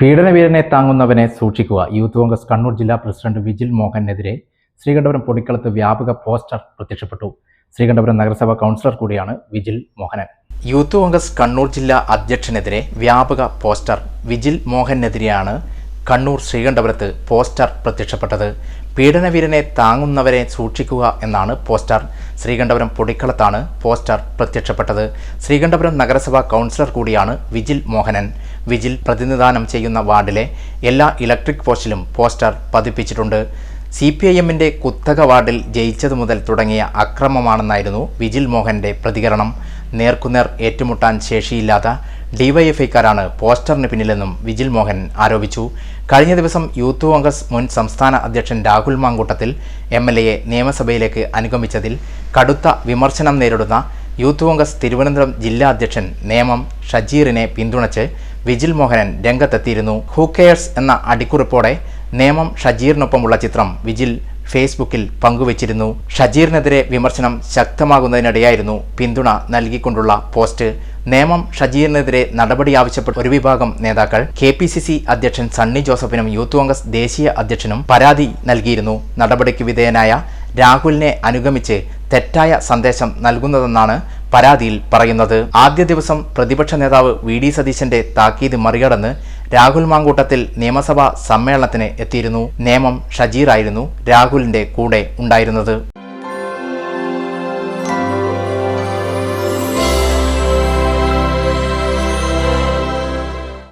പീഡനവീരനെ താങ്ങുന്നവനെ സൂക്ഷിക്കുക. യൂത്ത് കോൺഗ്രസ് കണ്ണൂർ ജില്ലാ പ്രസിഡന്റ് വിജിൽ മോഹനെതിരെ ശ്രീകണ്ഠപുരം പൊടിക്കളത്ത് വ്യാപക പോസ്റ്റർ പ്രത്യക്ഷപ്പെട്ടു. ശ്രീകണ്ഠപുരം നഗരസഭ കൗൺസിലർ കൂടിയാണ് വിജിൽ മോഹനൻ. യൂത്ത് കോൺഗ്രസ് കണ്ണൂർ ജില്ലാ അധ്യക്ഷനെതിരെ വ്യാപക പോസ്റ്റർ വിജിൽ മോഹനെതിരെയാണ് കണ്ണൂർ ശ്രീകണ്ഠപുരത്ത് പോസ്റ്റർ പ്രത്യക്ഷപ്പെട്ടത്. പീഡനവീരനെ താങ്ങുന്നവരെ സൂക്ഷിക്കുക എന്നാണ് പോസ്റ്റർ. ശ്രീകണ്ഠപുരം പൊടിക്കളത്താണ് പോസ്റ്റർ പ്രത്യക്ഷപ്പെട്ടത്. ശ്രീകണ്ഠപുരം നഗരസഭാ കൗൺസിലർ കൂടിയാണ് വിജിൽ മോഹനൻ. വിജിൽ പ്രതിനിധാനം ചെയ്യുന്ന വാർഡിലെ എല്ലാ ഇലക്ട്രിക് പോസ്റ്റിലും പോസ്റ്റർ പതിപ്പിച്ചിട്ടുണ്ട്. സി പി ഐ എമ്മിന്റെ കുത്തക വാർഡിൽ ജയിച്ചതു മുതൽ തുടങ്ങിയ അക്രമമാണെന്നായിരുന്നു വിജിൽ മോഹന്റെ പ്രതികരണം. നേർക്കുനേർ ഏറ്റുമുട്ടാൻ ശേഷിയില്ലാത്ത ഡിവൈഎഫ്ഐക്കാരാണ് പോസ്റ്ററിന് പിന്നിലെന്നും വിജിൽ മോഹൻ ആരോപിച്ചു. കഴിഞ്ഞ ദിവസം യൂത്ത് കോൺഗ്രസ് മുൻ സംസ്ഥാന അധ്യക്ഷൻ രാഹുൽ മാങ്കൂട്ടത്തിൽ എം എൽ എയെ നിയമസഭയിലേക്ക് അനുഗമിച്ചതിൽ കടുത്ത വിമർശനം നേരിടുന്ന യൂത്ത് കോൺഗ്രസ് തിരുവനന്തപുരം ജില്ലാ അധ്യക്ഷൻ നേമം ഷജീറിനെ പിന്തുണച്ച് വിജിൽ മോഹനൻ രംഗത്തെത്തിയിരുന്നു. ഹൂ കെയർസ് എന്ന അടിക്കുറിപ്പോടെ നേമം ഷജീറിനൊപ്പമുള്ള ചിത്രം വിജിൽ ഫേസ്ബുക്കിൽ പങ്കുവച്ചിരുന്നു. ഷജീറിനെതിരെ വിമർശനം ശക്തമാകുന്നതിനിടെയായിരുന്നു പിന്തുണ നൽകിക്കൊണ്ടുള്ള പോസ്റ്റ്. നേമം ഷജീറിനെതിരെ നടപടി ആവശ്യപ്പെട്ട ഒരു വിഭാഗം നേതാക്കൾ കെ പി സി സി അധ്യക്ഷൻ സണ്ണി ജോസഫിനും യൂത്ത് കോൺഗ്രസ് ദേശീയ അധ്യക്ഷനും പരാതി നൽകിയിരുന്നു. നടപടിക്ക് വിധേയനായ രാഹുലിനെ അനുഗമിച്ച് തെറ്റായ സന്ദേശം നൽകുന്നതെന്നാണ് പരാതിയിൽ പറയുന്നത്. ആദ്യ ദിവസം പ്രതിപക്ഷ നേതാവ് വി ഡി സതീശന്റെ താക്കീത് മറികടന്ന് രാഹുൽ മാങ്കൂട്ടത്തിൽ നിയമസഭാ സമ്മേളനത്തിന് എത്തിയിരുന്നു. നേമം ഷജീറായിരുന്നു രാഹുലിന്റെ കൂടെ ഉണ്ടായിരുന്നത്.